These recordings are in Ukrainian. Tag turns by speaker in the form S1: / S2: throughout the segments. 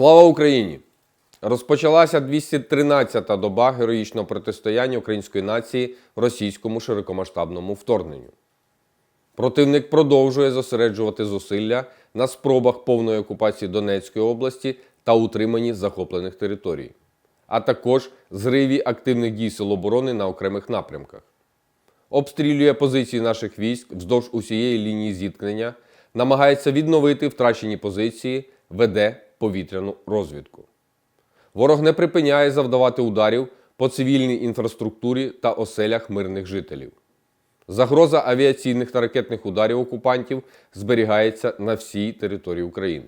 S1: Слава Україні! Розпочалася 213-та доба героїчного протистояння української нації російському широкомасштабному вторгненню. Противник продовжує зосереджувати зусилля на спробах повної окупації Донецької області та утриманні захоплених територій, а також зриві активних дій Сил оборони на окремих напрямках. Обстрілює позиції наших військ вздовж усієї лінії зіткнення, намагається відновити втрачені позиції, веде повітряну розвідку. Ворог не припиняє завдавати ударів по цивільній інфраструктурі та оселях мирних жителів. Загроза авіаційних та ракетних ударів окупантів зберігається на всій території України.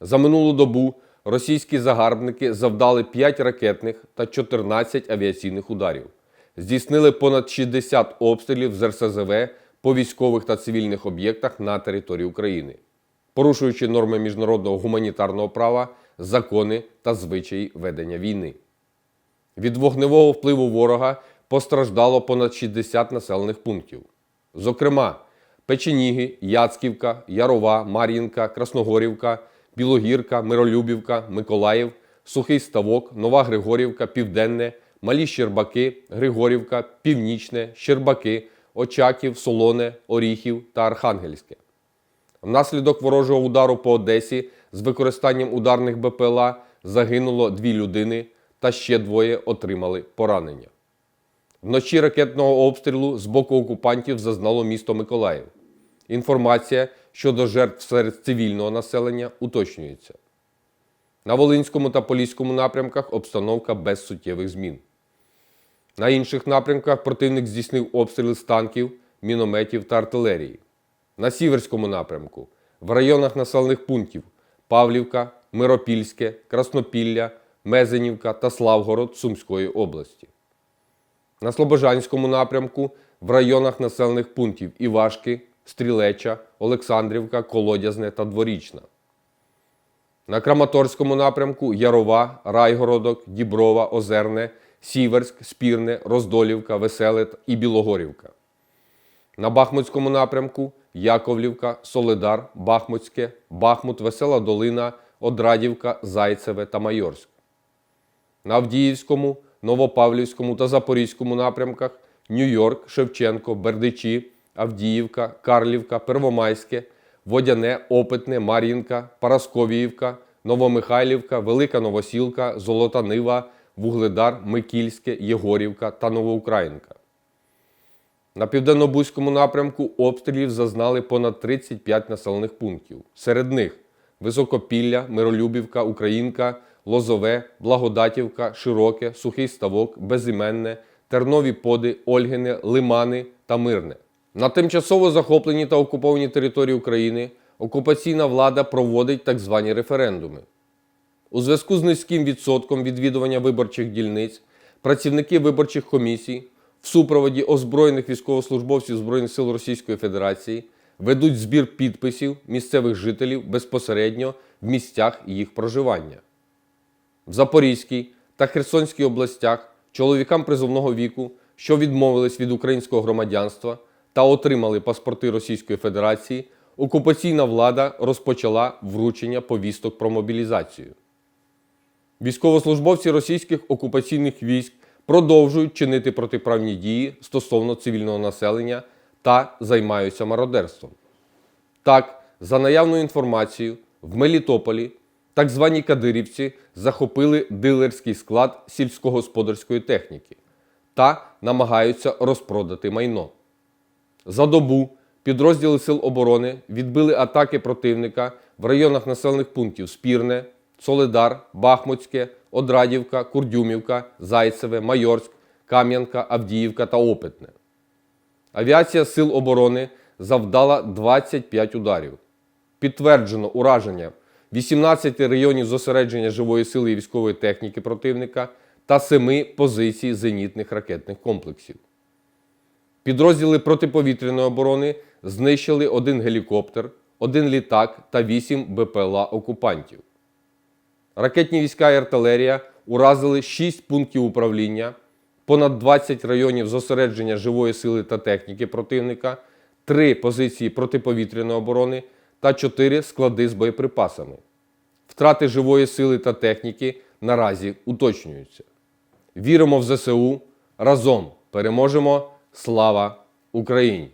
S1: За минулу добу російські загарбники завдали 5 ракетних та 14 авіаційних ударів, здійснили понад 60 обстрілів з РСЗВ по військових та цивільних об'єктах на території України, порушуючи норми міжнародного гуманітарного права, закони та звичаї ведення війни. Від вогневого впливу ворога постраждало понад 60 населених пунктів. Зокрема, Печеніги, Яцківка, Ярова, Мар'їнка, Красногорівка, Білогірка, Миролюбівка, Миколаїв, Сухий Ставок, Нова Григорівка, Південне, Малі Щербаки, Григорівка, Північне, Щербаки, Очаків, Солоне, Оріхів та Архангельське. Внаслідок ворожого удару по Одесі з використанням ударних БПЛА загинуло дві людини та ще двоє отримали поранення. Вночі ракетного обстрілу з боку окупантів зазнало місто Миколаїв. Інформація щодо жертв серед цивільного населення уточнюється. На Волинському та Поліському напрямках обстановка без суттєвих змін. На інших напрямках противник здійснив обстріли з танків, мінометів та артилерії. На Сіверському напрямку в районах населених пунктів Павлівка, Миропільське, Краснопілля, Мезенівка та Славгород Сумської області. На Слобожанському напрямку в районах населених пунктів Івашки, Стрілеча, Олександрівка, Колодязне та Дворічна. На Краматорському напрямку Ярова, Райгородок, Діброва, Озерне, Сіверськ, Спірне, Роздолівка, Веселе і Білогорівка. На Бахмутському напрямку Яковлівка, Солидар, Бахмутське, Бахмут, Весела Долина, Одрадівка, Зайцеве та Майорськ. На Авдіївському, Новопавлівському та Запорізькому напрямках Нью-Йорк, Шевченко, Бердичі, Авдіївка, Карлівка, Первомайське, Водяне, Опитне, Мар'їнка, Парасковіївка, Новомихайлівка, Велика Новосілка, Золота Нива, Вугледар, Микільське, Єгорівка та Новоукраїнка. На південно-бузькому напрямку обстрілів зазнали понад 35 населених пунктів. Серед них Високопілля, Миролюбівка, Українка, Лозове, Благодатівка, Широке, Сухий Ставок, Безіменне, Тернові Поди, Ольгине, Лимани та Мирне. На тимчасово захопленій та окупованій території України окупаційна влада проводить так звані референдуми. У зв'язку з низьким відсотком відвідування виборчих дільниць працівники виборчих комісій в супроводі озброєних військовослужбовців Збройних сил Російської Федерації ведуть збір підписів місцевих жителів безпосередньо в місцях їх проживання. В Запорізькій та Херсонській областях чоловікам призовного віку, що відмовились від українського громадянства та отримали паспорти Російської Федерації, окупаційна влада розпочала вручення повісток про мобілізацію. Військовослужбовці російських окупаційних військ продовжують чинити протиправні дії стосовно цивільного населення та займаються мародерством. Так, за наявною інформацією, в Мелітополі так звані кадирівці захопили дилерський склад сільськогосподарської техніки та намагаються розпродати майно. За добу підрозділи Сил оборони відбили атаки противника в районах населених пунктів Спірне, Солидар, Бахмутське, Одрадівка, Курдюмівка, Зайцеве, Майорськ, Кам'янка, Авдіївка та Опитне. Авіація Сил оборони завдала 25 ударів. Підтверджено ураження 18 районів зосередження живої сили і військової техніки противника та 7 позицій зенітних ракетних комплексів. Підрозділи протиповітряної оборони знищили один гелікоптер, один літак та 8 БПЛА окупантів. Ракетні війська і артилерія уразили 6 пунктів управління, понад 20 районів зосередження живої сили та техніки противника, 3 позиції протиповітряної оборони та 4 склади з боєприпасами. Втрати живої сили та техніки наразі уточнюються. Віримо в ЗСУ. Разом переможемо. Слава Україні!